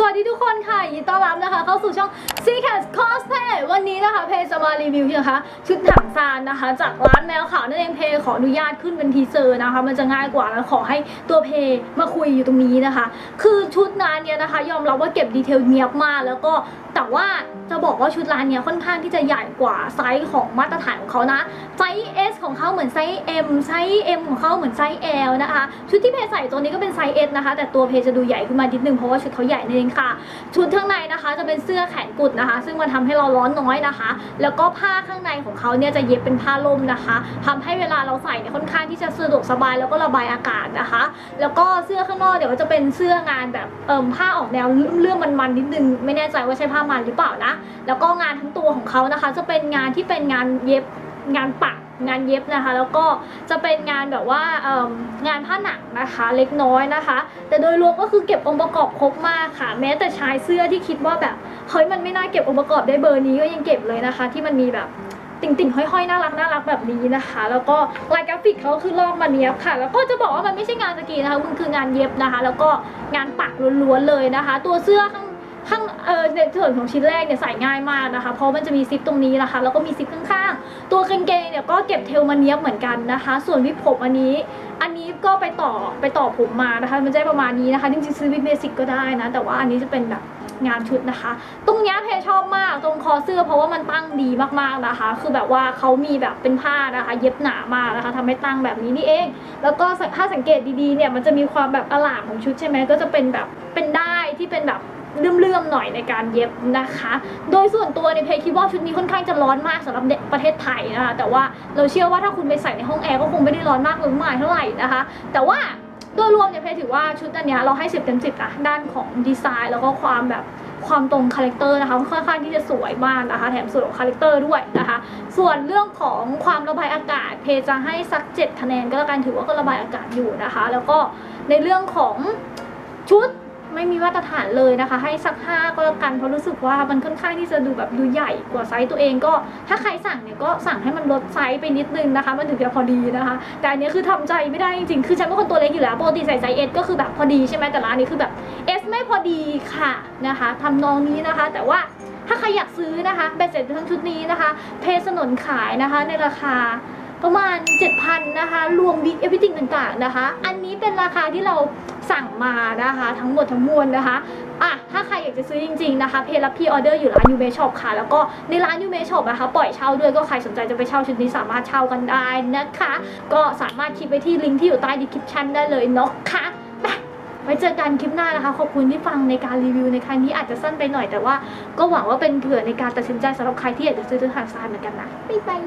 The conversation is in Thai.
สวัสดีทุกคนค่ะยินดีต้อนรับนะคะ เข้าสู่ช่อง c c a t Cosplay วันนี้นะคะ เพย์จะมารีวิวนะคะ ชุดถังซานนะคะ จากร้านแมวขาวนั่นเองเพย์ขออนุญาตขึ้นเป็นทีเซอร์นะคะ มันจะง่ายกว่าแล้วขอให้ตัวเพย์มาคุยอยู่ตรงนี้นะคะ คือชุดน้านเนี่ยนะคะ ยอมรับว่าเก็บดีเทลเนียบมากแล้วก็ แต่ว่าจะบอกว่าชุดร้านเนี้ยค่อนข้างที่จะใหญ่กว่าไซส์ของมาตรฐานของเขานะไซส์ S ของเขาเหมือนไซส์ M ไซส์ M ของเขาเหมือนไซส์ L นะคะชุดที่เพย์ใส่ตัวนี้ก็เป็นไซส์ S นะคะ แต่ตัวเพย์จะดูใหญ่ขึ้นมานิดนึงเพราะว่าชุดเขาใหญ่นั่นเองค่ะ ชุดข้างในนะคะจะเป็นเสื้อแขนกุดนะคะ ซึ่งมันทำให้เราร้อนน้อยนะคะ แล้วก็ผ้าข้างในของเขาเนี่ยจะเย็บเป็นผ้าล่มนะคะทำให้เวลาเราใส่เนี่ยค่อนข้างที่จะสะดวกสบายแล้วก็ระบายอากาศนะคะ แล้วก็เสื้อข้างนอกเดี๋ยวจะเป็นเสื้องานแบบเอิ่มผ้าออกแนวเรื่องมันๆนิดนึงไม่แน่ใจว่าใช่ผ้ามันหรือเปล่านะ แล้วก็งานทั้งตัวของเขานะคะ จะเป็นงานที่เป็นงานเย็บงานปักงานเย็บนะคะ แล้วก็จะเป็นงานแบบว่างานผ้าหนังนะคะเล็กน้อยนะคะ แต่โดยรวมก็คือเก็บองค์ประกอบครบมากค่ะ แม้แต่ชายเสื้อที่คิดว่าแบบเฮ้ยมันไม่น่าเก็บองค์ประกอบได้เบอร์นี้ก็ยังเก็บเลยนะคะ ที่มันมีแบบติ่งติ่งๆห้อยๆน่ารักน่ารักแบบนี้นะคะ แล้วก็ลายกราฟิกเขาคือลอกมาเนี้ยบค่ะ แล้วก็จะบอกว่ามันไม่ใช่งานสกีนะคะมันคืองานเย็บนะคะ แล้วก็งานปักล้วนๆเลยนะคะ ตัวเสื้อข้าง ข้างเออในส่วนของชิ้นแรกเนี่ยใส่ง่ายมากนะคะ เพราะมันจะมีซิปตรงนี้นะคะ แล้วก็มีซิปข้างๆ ตัวกางเกงเนี่ยก็เก็บเทลมาเนี้ยบเหมือนกันนะคะ ส่วนวิกผมอันนี้ อันนี้ก็ไปต่อไปต่อผมมานะคะ มันจะประมาณนี้นะคะ จริงๆซื้อวิกเบสิกก็ได้นะ แต่ว่าอันนี้จะเป็นแบบงานชุดนะคะ ตรงนี้เพชอบมากตรงคอเสื้อเพราะว่ามันตั้งดีมากๆนะคะ คือแบบว่าเขามีแบบเป็นผ้านะคะ เย็บหนามากนะคะทำให้ตั้งแบบนี้นี่เอง แล้วก็ถ้าสังเกตดีๆเนี่ยมันจะมีความแบบอลามของชุดใช่ไหมก็จะเป็นแบบเป็นได้ที่เป็นแบบ เลื่อมๆหน่อยในการเย็บนะคะ โดยส่วนตัวเนี่ยเพคิดว่าชุดนี้ค่อนข้างจะร้อนมากสำหรับประเทศไทยนะคะแต่ว่าเราเชื่อว่าถ้าคุณไปใส่ในห้องแอร์ก็คงไม่ได้ร้อนมากหรือไม่เท่าไหร่นะคะ แต่ว่าโดยรวมเนี่ยเพถือว่าชุดอันนี้เราให้สิบเต็มสิบอะด้านของดีไซน์แล้วก็ความแบบความตรงคาแรคเตอร์นะคะค่อนข้างที่จะสวยมากนะคะ แถมสวยของคาแรคเตอร์ด้วยนะคะ ส่วนเรื่องของความระบายอากาศ เพจะให้สัก 7 คะแนนก็แล้วกันถือว่าก็ระบายอากาศอยู่นะคะ แล้วก็ในเรื่องของชุด ไม่มีมาตรฐานเลยนะคะ ให้สัก5ก็แล้วกันเพราะรู้สึกว่ามันค่อนข้างที่จะดูแบบดูใหญ่กว่าไซส์ตัวเองก็ ถ้าใครสั่งเนี่ยก็สั่งให้มันลดไซส์ไปนิดนึงนะคะ มันถึงจะพอดีนะคะ แต่อันนี้คือทำใจไม่ได้จริงๆคือฉันเป็นคนตัวเล็กอยู่แล้วปกติใส่ไซส์ S ก็คือแบบพอดีใช่ไหมแต่ร้านนี้คือแบบ S ไม่พอดีค่ะนะคะทำนองนี้นะคะ แต่ว่าถ้าใครอยากซื้อนะคะเบ็ดเสร็จทั้งชุดนี้นะคะ เพสนนขายนะคะในราคา ประมาณ 7,000นะคะรวมวิกเอวิติงต่างๆนะคะ อันนี้เป็นราคาที่เราสั่งมานะคะ ทั้งหมดทั้งมวลนะคะอะถ้าใครอยากจะซื้อจริงๆนะคะ เพรับพี่ออเดอร์อยู่ร้านยูเมช็อปค่ะ แล้วก็ในร้านยูเมช็อปนะคะ ปล่อยเช่าด้วยก็ใครสนใจจะไปเช่าชุดนี้สามารถเช่ากันได้นะคะ ก็สามารถคลิกไปที่ลิงก์ที่อยู่ใต้ดีคริปชันได้เลยเนาะค่ะไปไว้เจอกันคลิปหน้านะคะ ขอบคุณที่ฟังในการรีวิวในครั้งนี้อาจจะสั้นไปหน่อยแต่ว่าก็หวังว่าเป็นเผื่อในการตัดสินใจสำหรับใครที่อยากจะซื้อทางซ้ายเหมือนกันนะบ๊ายบาย